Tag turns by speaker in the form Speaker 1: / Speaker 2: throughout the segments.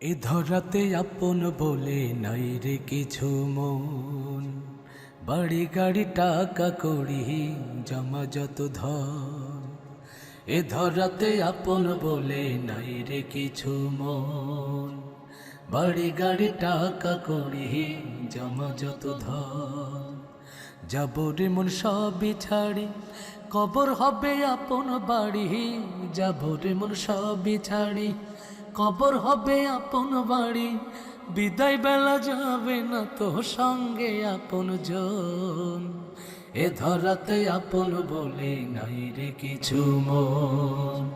Speaker 1: এ ধরাতে আপন বলে নাই রে কিছু মন। বাড়ি গাড়ি টাকা করি জমা যত ধন। এ ধরাতে আপন বলে নাই রে কিছু মন। বাড়ি গাড়ি টাকা করি জমা যত ধন। যাব রে মন সবই ছাড়ি, কবর হবে আপন বাড়ি। যাব রে মন সবই ছাড়ি কবর হবে আপন বাড়ি। বিদায় বেলা যাবে না তো সঙ্গে আপন জন। এ ধরাতে আপন বলে নাই রে কিছু মন।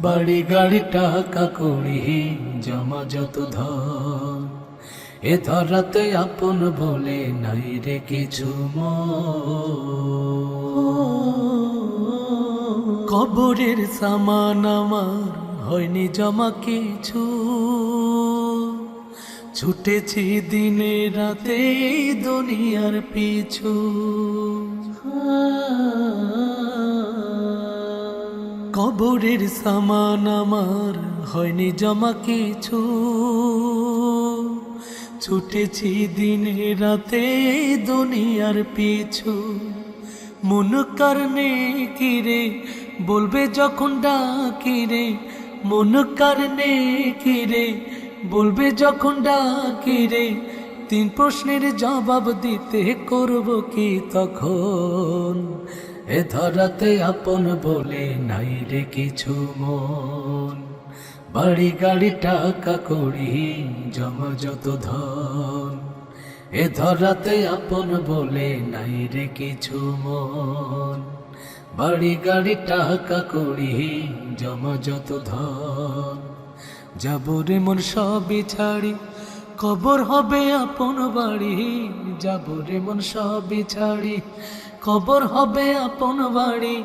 Speaker 1: বাড়ি গাড়ি, টাকা করি জমা যত ধন। এ ধরাতে আপন বলে নাই রে কিছু কবরের সামান আমার হয়নি জমা কিছু। ছুটেছি দিনে রাতে দুনিয়ার পিছু। কবরের সামান আমার হয়নি জমা কিছু। ছুটেছি দিনে রাতে দুনিয়ার পিছু। মন কারণে কিরে বলবে যখন ডাকিরে, মন কারণে কিরে বলবে যখন ডাকিরে, তিন প্রশ্নের জবাব দিতে করব কি তখন? এ ধরাতে আপন বলে নাই রে কিছু মন। বাড়ি গাড়ি টাকা করি জমা যত ধন। এ ধরাতে আপন বলে নাই রে কিছু মন। বাড়ি গাড়ি টাকা করি জমা যত ধন। যাব রে মন সবই ছাড়ি, কবর হবে আপন বাড়ি। যাব রে মন সবই ছাড়ি, কবর হবে আপন বাড়ি।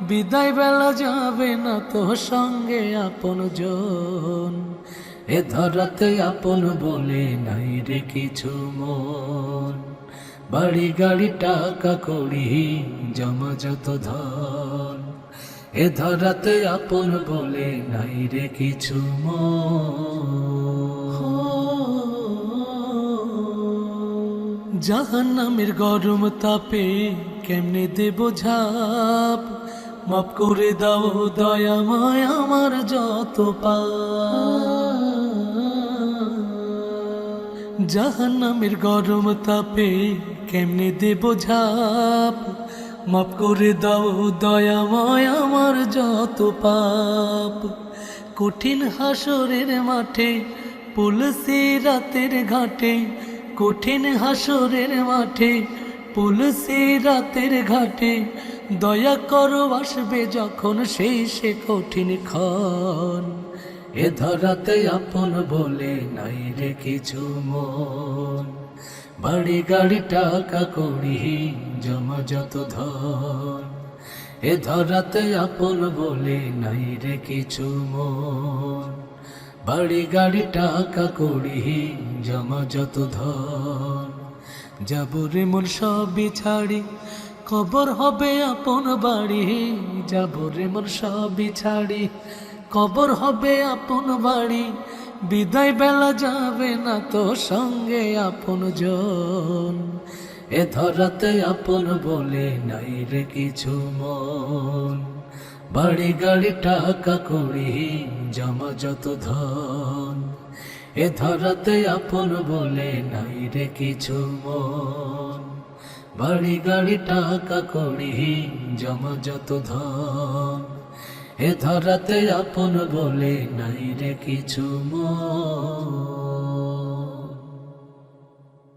Speaker 1: বিদায় বেলা যাবে না তো সঙ্গে আপন জন। এ ধরাতে আপন বলে নাই রে কিছু মন। বাড়ি গাড়ি টাকা করি জমা যত ধন। এ ধরাতে আপন বলে নাই রে কিছু জাহান নামের গরম তাপে কেমনে দেব ঝাপ? মাপ করে দাও দয়াময় আমার যত পা জাহান নামের গরম তাপে কেমনে দেব ঝাপ? মাপ করে দাও দয়াময় আমার যত পাপ। কঠিন হাসরের মাঠে, পুলসি রাতের ঘাটে, কঠিন হাসরের মাঠে, পুলসি রাতের ঘাটে, দয়া করো আসবে যখন সেই সে কঠিন ক্ষণ। এ ধরাতে আপন বলে নাই রে কিছু মন। বাড়ি গাড়ি টাকা করি, জমা যত ধন। এ ধরাতে আপন বলে নাই রে কিছু মন। বাড়ি গাড়ি টাকা করি, জমা যত ধন। যাব রে মন সবই ছাড়ি, কবর হবে আপন বাড়ি। যাব রে মন সবই ছাড়ি কবর হবে আপন বাড়ি। বিদায় বেলা যাবে না তো সঙ্গে আপন জন। এ ধরাতে আপন বলে নাই রে কিছু মন। বাড়ি গাড়ি টাকা করি জমা যত ধন। এ ধরাতে আপন বলে নাই রে কিছু মন। বাড়ি গাড়ি টাকা করি জমা যত ধন। এ ধরাতে আপন বলে নাই রে কিছু মন।